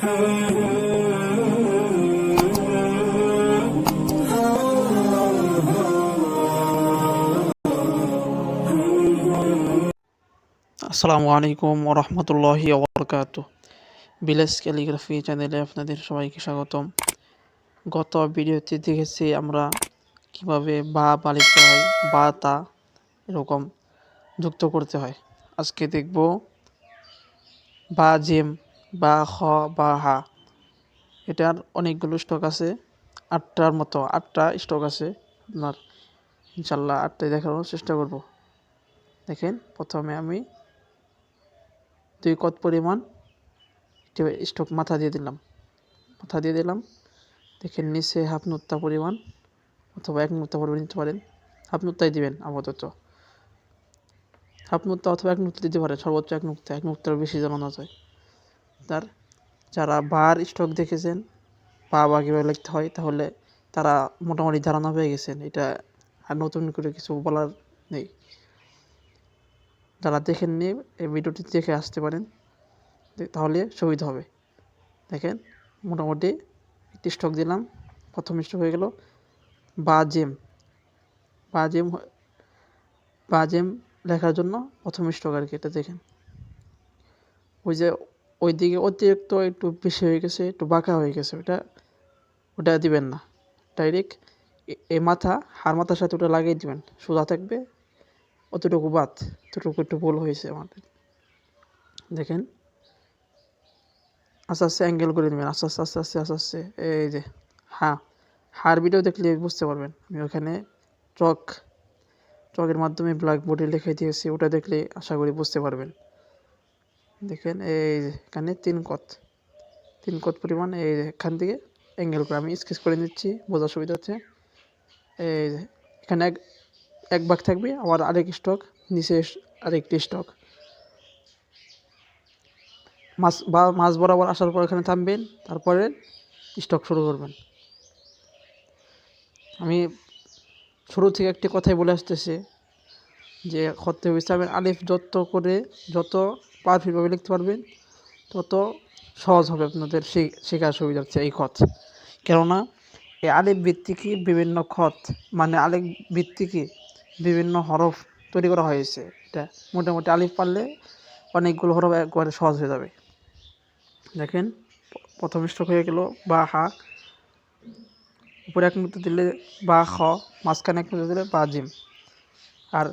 আসসালামু আলাইকুম ওরহমতুল্লাহি ওবরকাত বিলাস ক্যালিগ্রাফি চ্যানেলে আপনাদের সবাইকে স্বাগতম। গত ভিডিওতে দেখেছি আমরা কীভাবে বা বালিতে হয়, বা তা এরকম যুক্ত করতে হয়। আজকে দেখব বা জেম বা খ বা হা। এটার অনেকগুলো স্টক আছে। আটটার মতো, আটটা স্টক আছে আপনার। ইনশাল্লাহ আটটায় দেখানোর চেষ্টা করব। দেখেন, প্রথমে আমি দুই কত পরিমাণ স্টক মাথা দিয়ে দিলাম। মাথা দিয়ে দিলাম। দেখেন, নিচে হাফ নুত্তা পরিমাণ, অথবা এক নুত্তা পরিমাণ নিতে পারেন। হাফ নুত্তাই দিবেন আপাতত। হাফ নুত্তা অথবা এক নুত্তা দিতে পারেন, সর্বোচ্চ এক নুক্তা এক নুক্তার বেশি জানানো যায়। তার যারা বার স্টক দেখেছেন বা বা কীভাবে লিখতে হয়, তাহলে তারা মোটামুটি ধারণা পেয়ে গেছেন। এটা আর নতুন করে কিছু বলার নেই। যারা দেখেননি, এই ভিডিওটি দেখে আসতে পারেন। তাহলে সুবিধা হবে। দেখেন, মোটামুটি একটি স্টক দিলাম। প্রথম স্টক হয়ে গেল বাজেম বাজেম বাজেম লেখার জন্য প্রথম স্টক আর কি এটা দেখেন। ওই যে ওই দিকে অতিরিক্ত একটু বেশি হয়ে গেছে, একটু বাঁকা হয়ে গেছে ওটা ওটা দিবেন না। ডাইরেক্ট এই মাথা হার মাথার সাথে ওটা লাগিয়ে দিবেন। সোজা থাকবে। অতটুকু বাদ, অতটুকু একটু ভুল হয়েছে আমাদের। দেখেন। আস্তে আস্তে অ্যাঙ্গেল করে নেবেন। আস্তে আস্তে আস্তে আস্তে আস্তে আস্তে। এই যে হ্যাঁ। হার ভিডিও দেখলে বুঝতে পারবেন। আমি ওখানে চক, চকের মাধ্যমে ব্ল্যাক বোর্ডে লিখে দিয়েছি। ওটা দেখলে আশা করি বুঝতে পারবেন। দেখেন, এই যে এখানে তিন কত। তিন কত পরিমাণ এখান থেকে অ্যাঙ্গেল করে আমি স্কেচ করে নিচ্ছি, বোঝার সুবিধা হচ্ছে। এই এখানে এক এক ভাগ থাকবে, আবার আরেক স্টক নিচে আরেকটি স্টক মাছ বা, মাছ বরাবর আসার পর এখানে থামবেন, তারপরে স্টক শুরু করবেন। আমি শুরু থেকে একটি কথাই বলে আসতেছি যে খতে ইসলামের আলিফ যত করে, যত পারফেক্টভাবে লিখতে পারবেন, তত সহজ হবে আপনাদের শেখার সুবিধা হচ্ছে এই খত। কেননা এই আলিফ ভিত্তিকই বিভিন্ন খত মানে আলিফ ভিত্তিকই বিভিন্ন হরফ তৈরি করা হয়েছে। এটা মোটামুটি আলিফ পারলে অনেকগুলো হরফ একবারে সহজ হয়ে যাবে। দেখেন, প্রথম স্ট্রোক হয়ে গেল, বা, হা। উপরে এক মুহূর্তে দিলে বা, খ, মাঝখানে এক মুহূর্তে দিলে বা, জিম। আর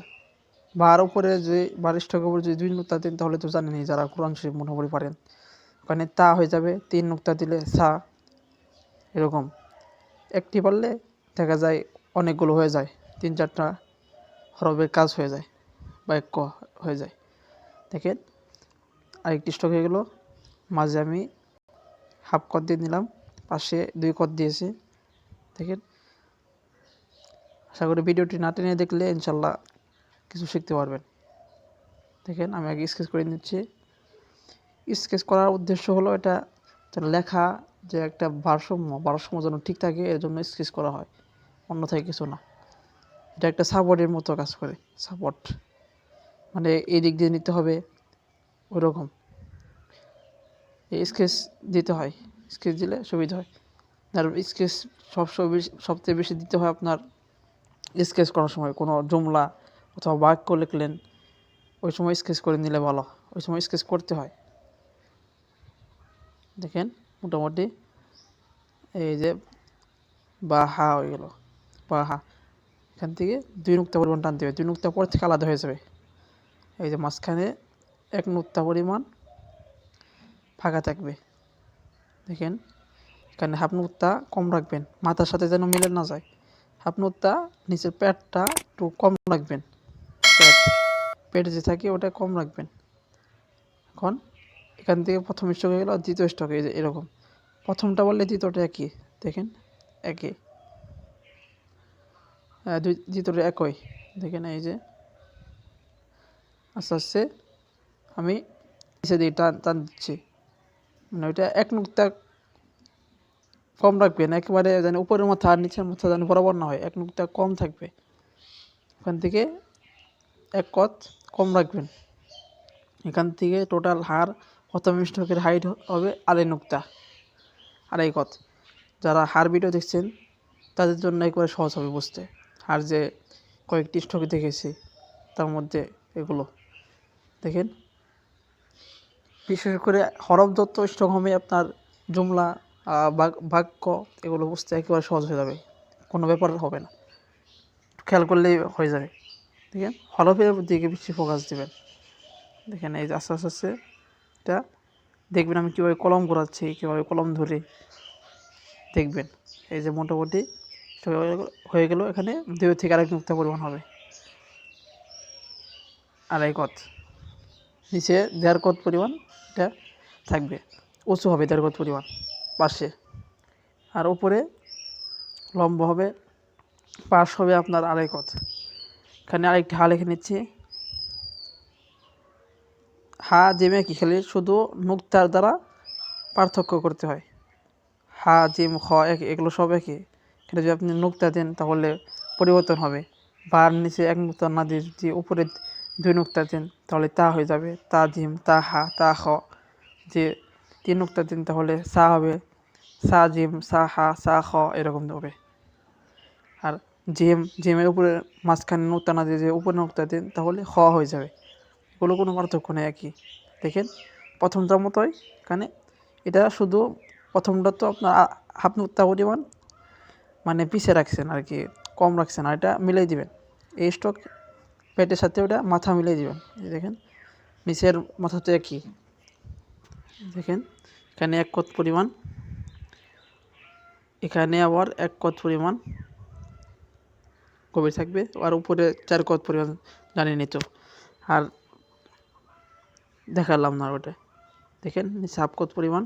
বার উপরে যে বার স্ট্রোকের উপরে যদি দুই নুক্তা দিন, তাহলে তো জানেনি যারা কোরআন শরীফ মনে মোটামুটি পারেন। ওখানে তা হয়ে যাবে, তিন নুক্তা দিলে সা, এরকম। একটি পারলে দেখা যায় অনেকগুলো হয়ে যায়, তিন চারটা হরফের কাজ হয়ে যায়, বা এক হয়ে যায়। দেখেন, আরেকটি স্টক হয়ে গেলো। মাঝে আমি হাফ কত দিয়ে নিলাম, পাশে দুই কত দিয়েছি। দেখেন, আশা করি ভিডিওটি না টেনে দেখলে ইনশাল্লাহ কিছু শিখতে পারবেন। দেখেন, আমি আগে স্কেচ করে নিচ্ছি। স্কেচ করার উদ্দেশ্য হলো এটা লেখা যে একটা ভারসাম্য ভারসাম্য যেন ঠিক থাকে এর জন্য স্কেচ করা হয়। অন্যথায় কিছু না। এটা একটা সাপোর্টের মতো কাজ করে সাপোর্ট মানে এই দিক দিয়ে নিতে হবে ওই রকম স্কেচ দিতে হয়। স্কেচ দিলে সুবিধা হয়। আর স্কেচ সবসময় সবচেয়ে বেশি দিতে হয় আপনার স্কেচ করার সময়। কোনো জমলা অথবা বাক্য লিখলেন, ওই সময় স্কেচ করে নিলে ভালো, ওই সময় স্কেচ করতে হয়। দেখেন, মোটামুটি এই যে বা হা হয়ে গেল বা হা এখান থেকে দুই নুক্তা পরিমাণ টানতে হবে দুই নুক্তা পর থেকে আলাদা হয়ে যাবে। এই যে মাঝখানে এক নুক্তা পরিমাণ ফাঁকা থাকবে। দেখেন, এখানে হাফ নুক্তা কম রাখবেন, মাথার সাথে যেন মিলে না যায়। হাফ নুক্তা নিচের প্যাটটা একটু কম রাখবেন। পেট যে থাকে ওটা কম রাখবেন। এখন এখান থেকে প্রথম স্টক হয়ে গেল দ্বিতীয় স্টক এই যে এরকম। প্রথমটা বললে দ্বিতীয়টা একই, দেখেন একই। দুই, দ্বিতীয়টা একই। দেখেন এই যে আস্তে আস্তে আমি নিচে দিয়ে টান টান দিচ্ছি। মানে ওইটা এক নুক্তা কম রাখবেন একেবারে যেন উপরের মাথা আর নিচের মাথা যেন বরাবর না হয়, এক নুক্তা কম থাকবে। ওখান থেকে এক কত কম রাখবেন। এখান থেকে টোটাল হার প্রথম স্টকের হাইট হবে আড়াই নুক্তা। আড়াই কত যারা হার ভিডিও দেখছেন, তাদের জন্য একবারে সহজ হবে বুঝতে। আর যে কয়েকটি স্টক দেখেছি, তার মধ্যে এগুলো। দেখেন। বিশেষ করে হরফ দত্ত স্টক হবে আপনার জুমলা বাক্য এগুলো বুঝতে একেবারে সহজ হয়ে যাবে। কোনো ব্যাপার হবে না। খেয়াল করলেই হয়ে যাবে। আছে হরফের দিকে বেশি ফোকাস দেবেন। দেখেন, এই যে আস্তে আস্তে আস্তে এটা দেখবেন আমি কীভাবে কলম ঘোরাচ্ছি, কীভাবে কলম ধরে। দেখবেন, এই যে মোটামুটি হয়ে গেল, এখানে দুই থেকে আরেক মুক্তা পরিমাণ হবে। আড়াই কত? নিচে দেড় কত পরিমাণ এটা থাকবে। উঁচু হবে দেড় কত পরিমাণ, পাশে। আর উপরে লম্ব হবে, পাশ হবে আপনার আড়াই কত। এখানে আরেকটি হা লিখে নিচ্ছি। হা জিমে কি খেলে? শুধু নুক্তার দ্বারা পার্থক্য করতে হয়। হা জিম খ এক এগুলো সব একই এখানে যদি আপনি নুক্তা দেন, তাহলে পরিবর্তন হবে। বার নিচে এক নুক্তা না দিয়ে যদি উপরে দুই নুক্তা দেন, তাহলে তা হয়ে যাবে। তা জিম তা, হা, তা, খ। যে তিন নুক্তা দেন, তাহলে সা হবে। সা জিম সা, হা, সা, খ, এরকম হবে। আর জিম, জেমের উপরে মাঝখানে নুক্তা না দিয়ে যে উপরে নুক্তা দেন তাহলে খ হয়ে যাবে। এগুলো কোনো পার্থক্য নেই একই। দেখেন প্রথমটার মতোই এখানে এটা শুধু প্রথমটা তো আপনার হাফ নুক্তা পরিমাণ মানে পিছিয়ে রাখছেন আর কি, কম রাখছেন আর এটা মিলাই দিবেন। এই স্টক পেটের সাথে ওটা মাথা মিলাই দিবেন। দেখেন, নিচের মাথা তো একই। দেখেন, এখানে এক কত পরিমাণ, এখানে আবার এক কত পরিমাণ গভীর থাকবে আর উপরে চার কত পরিমাণ জানিয়ে নিত আর দেখালাম না ওটা। দেখেন হাফ কত পরিমাণ।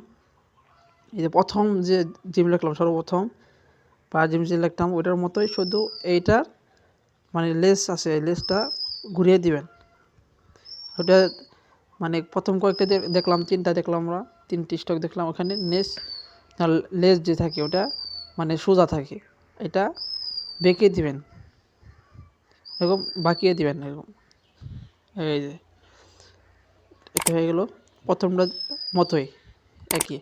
এই যে প্রথম যে জিম লিখলাম, সর্বপ্রথম বা জিম যে লিখলাম ওইটার মতোই শুধু এইটার মানে লেস আছে লেসটা ঘুরিয়ে দিবেন। ওটা মানে প্রথম কয়েকটা দেখলাম, তিনটা দেখলাম আমরা, তিনটি স্টক দেখলাম ওখানে নেস লেস যে থাকে ওটা মানে সোজা থাকে। এটা বেঁকে দিবেন। এরকম বাঁকিয়ে দিবেন এরকম। এই যে, এটা হয়ে গেল প্রথমটার মতোই, একই।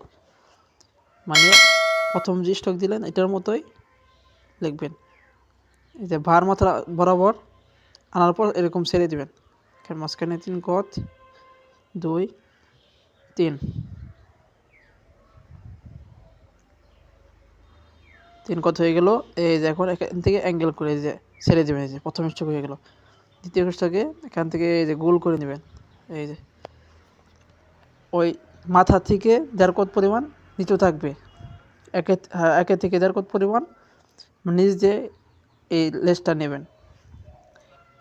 মানে প্রথম যে স্টক দিলেন, এটার মতোই লিখবেন। এই যে ভার মাথা বরাবর আনার পর এরকম ছেড়ে দিবেন। মাঝখানে তিন কত? দুই, তিন। তিন কত হয়ে গেল? এই যে এখন এখান থেকে অ্যাঙ্গেল করে যে ছেড়ে দেবেন এই যে প্রথম স্টক হয়ে গেল। দ্বিতীয় স্টকে এখান থেকে এই যে গোল করে নেবেন। এই যে ওই মাথা থেকে দেড় কত পরিমাণ নিচু থাকবে। একে হ্যাঁ, একে থেকে দেড় কত পরিমাণ নিচ দিয়ে এই লেসটা নেবেন।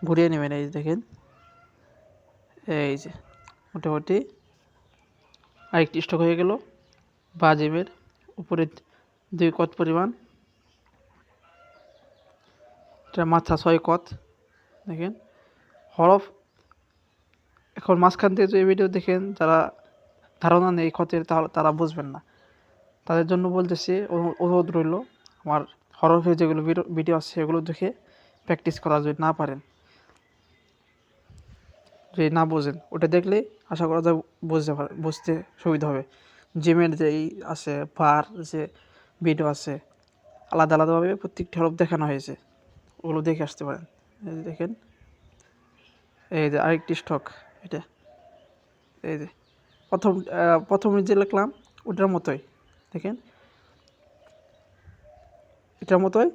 ঘুরিয়ে নেবেন এই যে দেখেন। এই যে মোটামুটি আরেকটি স্টক হয়ে গেল। বাজিমের উপরে দুই কত পরিমাণ এটা মাথা ছয় কত? দেখেন। হরফ, এখন মাঝখান থেকে যদি ভিডিও দেখেন, যারা ধারণা নেই ক্ষতের, তাহলে তারা বুঝবেন না। তাদের জন্য বলতেছি অনু- অনুরোধ রইল, আমার হরফে যেগুলো ভিডিও আছে, সেগুলো দেখে প্র্যাকটিস করা যদি না পারেন, যদি না বোঝেন, ওটা দেখলে আশা করা যায় বুঝতে পারে, বুঝতে সুবিধা হবে। জিমের যে এই আছে বার যে ভিডিও আছে, আলাদা, আলাদাভাবে প্রত্যেকটি হরফ দেখানো হয়েছে। ওগুলো দেখে আসতে পারেন। এই যে দেখেন। এই যে আরেকটি স্টক এটা। এই যে প্রথম প্রথম যে লিখলাম, ওটার মতোই, দেখেন। এটার মতোই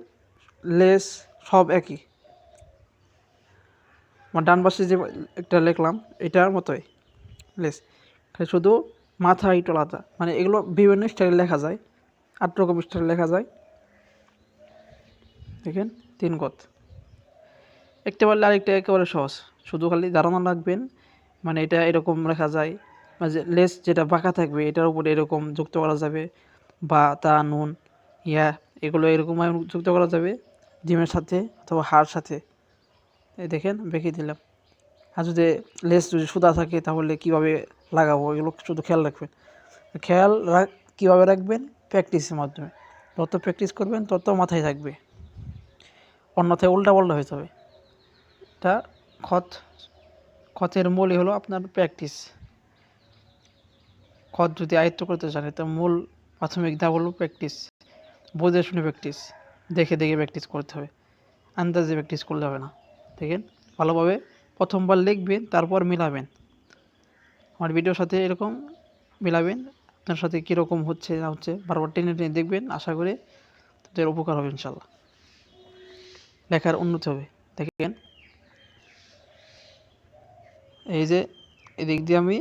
লেস সব একই। আমার ডান পাশে যে একটা লিখলাম, এটার মতোই লেস শুধু মাথা একটু আলাদা। মানে এগুলো বিভিন্ন স্টাইলে লেখা যায়, আট রকম স্টাইলে লেখা যায়। দেখেন, তিন গত। একটা পারলে আরেকটা একেবারে সহজ। শুধু খালি ধারণা রাখবেন মানে এটা এরকম রাখা যায় মানে লেস যেটা বাঁকা থাকবে, এটার উপরে এরকম যুক্ত করা যাবে, বা তা, নুন, ইয়া, এগুলো এরকম যুক্ত করা যাবে, ডিমের সাথে অথবা হাড় সাথে। এই দেখেন, বেঁকে দিলাম। আর যদি লেস যদি সুদা থাকে, তাহলে কীভাবে লাগাবো, এগুলো শুধু খেয়াল রাখবেন। খেয়াল রাখ, কীভাবে রাখবেন? প্র্যাকটিসের মাধ্যমে। যত প্র্যাকটিস করবেন, তত মাথায় থাকবে। অন্যথায় উল্টা পাল্টা হয়ে যাবে। এটা খত, খতের মূলই হলো আপনার প্র্যাকটিস খত যদি আয়ত্ত করতে চান তো মূল প্রাথমিক দা বলব প্র্যাকটিস বুঝে শুনে প্র্যাকটিস দেখে দেখে প্র্যাকটিস করতে হবে। আন্দাজে প্র্যাকটিস করলে হবে না। দেখেন, ভালোভাবে প্রথমবার লিখবেন, তারপর মিলাবেন। আমার ভিডিওর সাথে এরকম মিলাবেন, আপনার সাথে কীরকম হচ্ছে না হচ্ছে, বারবার টেনে টেনে দেখবেন, আশা করে তাদের উপকার হবে ইনশাল্লাহ লেখার উন্নতি হবে। দেখেন। এই যে এদিক দিয়ে আমি